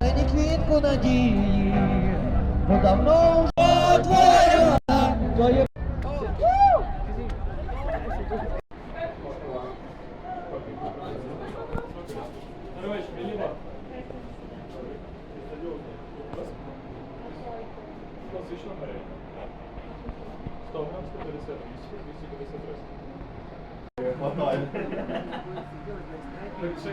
Мені квітку надії, бо давно вже твоя, твоє Класична мережа. 100 грам 150, 200, 253. Looks.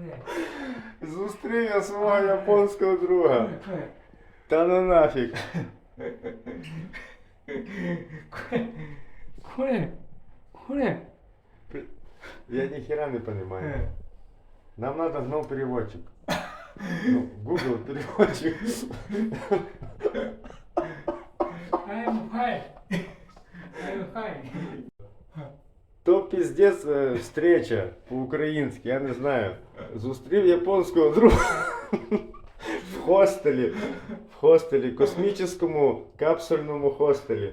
Зустрів я свого японського друга. Та ну нафіг. これこれ Я ніхера не понимаю. Нам надо знов переводчик. Ну, Google переводчик. I'm fine I'm fine То піздець е, встреча по-українськи, я не знаю. Зустрів японського друга в хостелі. В хостелі, космічному капсульному хостелі.